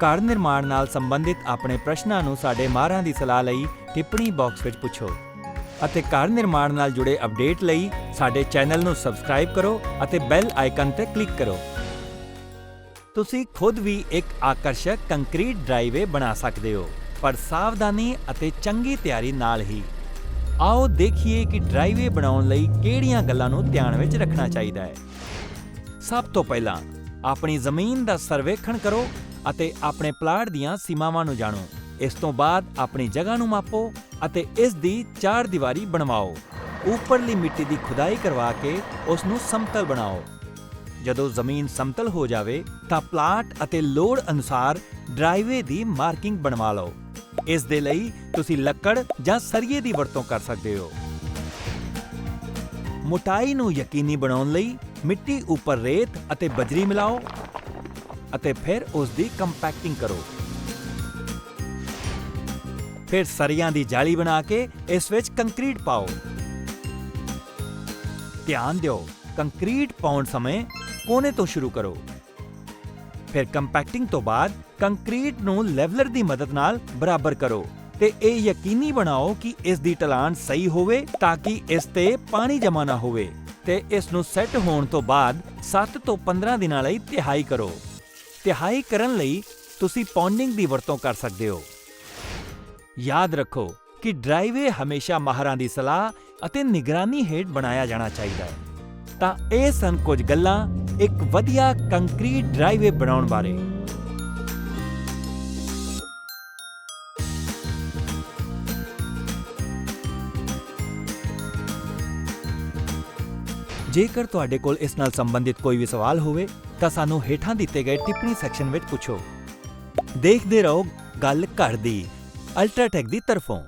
ਘਰ ਨਿਰਮਾਣ ਨਾਲ ਸੰਬੰਧਿਤ ਆਪਣੇ ਪ੍ਰਸ਼ਨਾਂ ਨੂੰ ਸਾਡੇ ਮਾਹਰਾਂ ਦੀ ਸਲਾਹ ਲਈ ਟਿੱਪਣੀ ਬਾਕਸ ਵਿੱਚ ਪੁੱਛੋ ਅਤੇ ਘਰ ਨਿਰਮਾਣ ਨਾਲ ਜੁੜੇ ਅਪਡੇਟ ਲਈ ਸਾਡੇ ਚੈਨਲ ਨੂੰ ਸਬਸਕ੍ਰਾਈਬ ਕਰੋ ਅਤੇ ਬੈਲ ਆਈਕਨ ਤੇ ਕਲਿੱਕ ਕਰੋ। ਤੁਸੀਂ ਖੁਦ ਵੀ ਇੱਕ ਆਕਰਸ਼ਕ ਕੰਕਰੀਟ ਡਰਾਈਵੇ ਬਣਾ ਸਕਦੇ ਹੋ, ਪਰ ਸਾਵਧਾਨੀ ਅਤੇ ਚੰਗੀ ਤਿਆਰੀ ਨਾਲ ਹੀ। ਆਓ ਦੇਖੀਏ ਕਿ ਡਰਾਈਵੇ ਬਣਾਉਣ ਲਈ ਕਿਹੜੀਆਂ ਗੱਲਾਂ ਨੂੰ ਧਿਆਨ ਵਿੱਚ ਰੱਖਣਾ ਚਾਹੀਦਾ ਹੈ। ਸਭ ਤੋਂ ਪਹਿਲਾਂ ਆਪਣੀ ਜ਼ਮੀਨ ਦਾ ਸਰਵੇਖਣ ਕਰੋ ਅਤੇ ਆਪਣੇ ਪਲਾਟ ਦੀਆਂ ਸੀਮਾਵਾਂ ਨੂੰ ਜਾਣੋ। ਇਸ ਤੋਂ ਬਾਅਦ ਆਪਣੀ ਜਗ੍ਹਾ ਨੂੰ ਮਾਪੋ ਅਤੇ ਇਸ ਦੀ ਚਾਰ ਦੀਵਾਰੀ ਬਣਵਾਓ। ਉੱਪਰਲੀ ਮਿੱਟੀ ਦੀ ਖੁਦਾਈ ਕਰਵਾ ਕੇ ਉਸ ਨੂੰ ਸਮਤਲ ਬਣਾਓ। ਜਦੋਂ ਜ਼ਮੀਨ ਸਮਤਲ ਹੋ ਜਾਵੇ ਤਾਂ ਪਲਾਟ ਅਤੇ ਲੋੜ ਅਨੁਸਾਰ ਡਰਾਈਵੇ ਦੀ ਮਾਰਕਿੰਗ ਬਣਵਾ ਲਓ। ਇਸ ਦੇ ਲਈ ਤੁਸੀਂ ਲੱਕੜ ਜਾਂ ਸਰੀਏ ਦੀ ਵਰਤੋਂ ਕਰ ਸਕਦੇ ਹੋ। ਮੋਟਾਈ ਨੂੰ ਯਕੀਨੀ ਬਣਾਉਣ ਲਈ ਮਿੱਟੀ ਉੱਪਰ ਰੇਤ ਅਤੇ ਬਜਰੀ ਮਿਲਾਓ। ਅਤੇ ਫਿਰ ਉਸ ਦੀ ਕੰਪੈਕਟਿੰਗ ਕਰੋ। ਫਿਰ ਸਰੀਆਂ ਦੀ ਜਾਲੀ ਬਣਾ ਕੇ ਇਸ ਵਿੱਚ ਕੰਕਰੀਟ ਪਾਓ। ਧਿਆਨ ਦਿਓ, ਕੰਕਰੀਟ ਪਾਉਣ ਸਮੇਂ ਕੋਨੇ ਤੋਂ ਸ਼ੁਰੂ ਕਰੋ। ਫਿਰ ਕੰਪੈਕਟਿੰਗ ਤੋਂ ਬਾਅਦ ਕੰਕਰੀਟ ਨੂੰ ਲੈਵਲਰ ਦੀ ਮਦਦ ਨਾਲ ਬਰਾਬਰ ਕਰੋ ਤੇ ਇਹ ਯਕੀਨੀ ਬਣਾਓ ਕਿ ਇਸ ਦੀ ਢਲਾਣ ਸਹੀ ਹੋਵੇ ਤਾਂ ਕਿ ਇਸ ਤੇ ਪਾਣੀ ਜਮਾ ਨਾ ਹੋਵੇ ਤੇ ਇਸ ਨੂੰ ਸੈੱਟ ਹੋਣ ਤੋਂ ਬਾਅਦ 7 ਤੋਂ 15 ਦਿਨਾਂ ਲਈ ਤਿਹਾਈ ਕਰੋ। ਤਿਹਾਈ ਕਰਨ ਲਈ ਤੁਸੀਂ ਪੌਂਡਿੰਗ ਦੀ ਵਰਤੋਂ ਕਰ ਸਕਦੇ ਹੋ। ਯਾਦ ਰੱਖੋ ਕਿ ਡਰਾਈਵੇ ਹਮੇਸ਼ਾ ਮਾਹਰਾਂ ਦੀ ਸਲਾਹ ਅਤੇ ਨਿਗਰਾਨੀ ਹੇਠ ਬਣਾਇਆ ਜਾਣਾ ਚਾਹੀਦਾ ਹੈ। ਤਾਂ ਇਹ ਸਨ ਕੁਝ ਗੱਲਾਂ ਇੱਕ ਵਧੀਆ ਕੰਕਰੀਟ ਡਰਾਈਵੇ ਬਣਾਉਣ ਬਾਰੇ। ਜੇਕਰ ਤੁਹਾਡੇ ਕੋਲ ਇਸ ਨਾਲ ਸੰਬੰਧਿਤ ਕੋਈ ਵੀ ਸਵਾਲ ਹੋਵੇ ਤਾਂ ਸਾਨੂੰ ਹੇਠਾਂ ਦਿੱਤੇ ਗਏ ਟਿੱਪਣੀ ਸੈਕਸ਼ਨ ਵਿੱਚ ਪੁੱਛੋ। ਦੇਖਦੇ ਰਹੋ ਗੱਲ ਘਰ ਦੀ, ਅਲਟਰਾਟੈਕ ਦੀ ਤਰਫੋਂ।